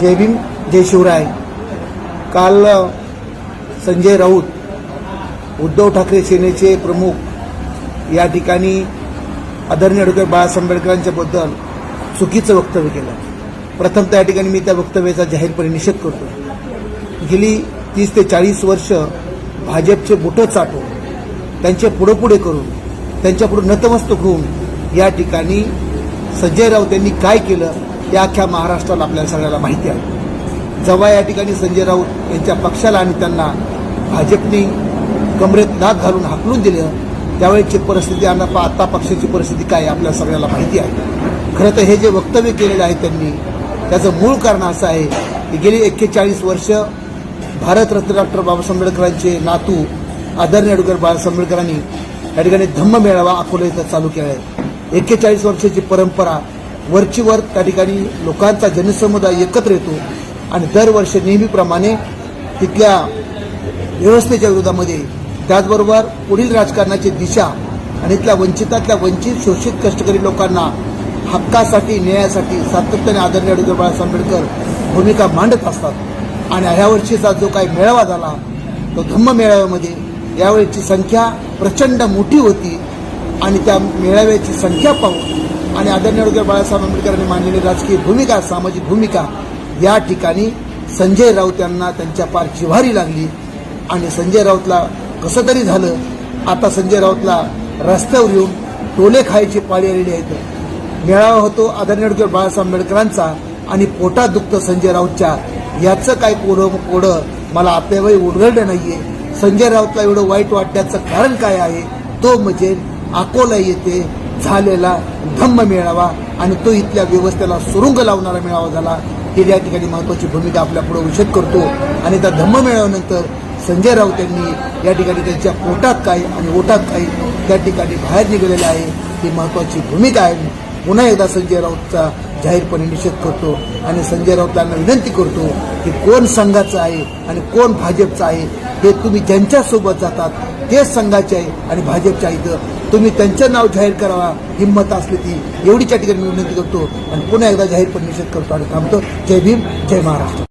जय भीम जय शिवराय काल संजय राऊत उद्धव ठाकरे सेनेचे प्रमुख या ठिकाणी आदरणीय ॲडव्होकेट बाळासाहेब आंबेडकरांच्याबद्दल चुकीचं वक्तव्य केलं. प्रथम त्या ठिकाणी मी त्या वक्तव्याचा जाहीरपणे निषेध करतो गेली तीस ते चाळीस वर्ष भाजपचे बोटं चाटून त्यांचे पुढे पुढे करून त्यांच्यापुढे नतमस्तक होऊन या ठिकाणी संजय राऊत यांनी काय केलं? ते अख्ख्या महाराष्ट्राला आपल्याला सगळ्याला माहिती आहे. जेव्हा या ठिकाणी संजय राऊत यांच्या पक्षाला आणि त्यांना भाजपने कमरेत दात घालून हाकलून दिलं त्यावेळेची परिस्थिती आणि आत्ता आता पक्षाची परिस्थिती काय आपल्या आपल्याला सगळ्याला माहिती आहे. खरं तर हे जे वक्तव्य केलेलं आहे त्यांनी त्याचं मूळ कारण असं आहे की गेली एक्केचाळीस वर्ष भारतरत्न डॉक्टर बाबासाहेब आंबेडकरांचे नातू आदरणीय ॲडव्होकेट बाबासाहेब आंबेडकरांनी या ठिकाणी धम्म मेळावा अकोला इथं चालू केला आहे एक्केचाळीस वर्षाची परंपरा वरची वर त्या ठिकाणी लोकांचा जनसमुदाय एकत्र येतो आणि दरवर्षी नेहमीप्रमाणे तिथल्या व्यवस्थेच्या विरोधामध्ये त्याचबरोबर पुढील राजकारणाची दिशा आणि इथल्या वंचितातल्या वंचित शोषित कष्टकरी लोकांना हक्कासाठी न्यायासाठी सातत्याने आदरणीय डॉक्टर बाळासाहेब आंबेडकर भूमिका मांडत असतात. आणि ह्या वर्षीचा जो काही मेळावा झाला तो धम्म मेळाव्यामध्ये यावेळीची संख्या प्रचंड मोठी होती. आणि त्या मेळाव्याची संख्या पाहून आणि आदरणीय डॉक्टर बाळासाहेब आंबेडकरांनी मांडलेली राजकीय भूमिका सामाजिक भूमिका या ठिकाणी संजय राऊत यांना त्यांच्या पार जिव्हारी लागली. आणि संजय राऊतला कसं तरी झालं आता संजय राऊतला रस्त्यावर येऊन टोले खायची पाळी आलेली आहेत. मेळावा होतो आदरणीय डॉक्टर बाळासाहेब आंबेडकरांचा आणि पोटात दुखतं संजय राऊतच्या. याचं काय कोडं कोडं मला आपल्यावेळी उलगडलं नाहीये. संजय राऊतला एवढं वाईट वाटण्याचं कारण काय आहे? तो म्हणजे अकोला येते झालेला धम्म मिळावा आणि तो इथल्या व्यवस्थेला सुरुंग लावणारा मिळावा झाला. ही या ठिकाणी महत्वाची भूमिका आपल्यापुढे उषेध करतो. आणि त्या धम्म मेळाव्यानंतर संजय राऊत यांनी या ठिकाणी त्यांच्या पोटात काय आणि ओटात काय त्या ठिकाणी बाहेर निघालेले आहे. ही महत्वाची भूमिका आहे. पुन्हा एकदा संजय राऊतचा जाहीरपणे निषेध करतो आणि संजय राऊतांना विनंती करतो की कोण संघाचं आहे आणि कोण भाजपचं आहे हे तुम्ही ज्यांच्यासोबत जातात तेच संघाचे आहे आणि भाजपच्या इथं. तुम्ही त्यांचं नाव जाहीर करावा हिंमत असली ती. एवढीच्या ठिकाणी मी विनंती करतो आणि पुन्हा एकदा जाहीरपणे निषेध करतो आणि थांबतो. जय भीम जय महाराष्ट्र.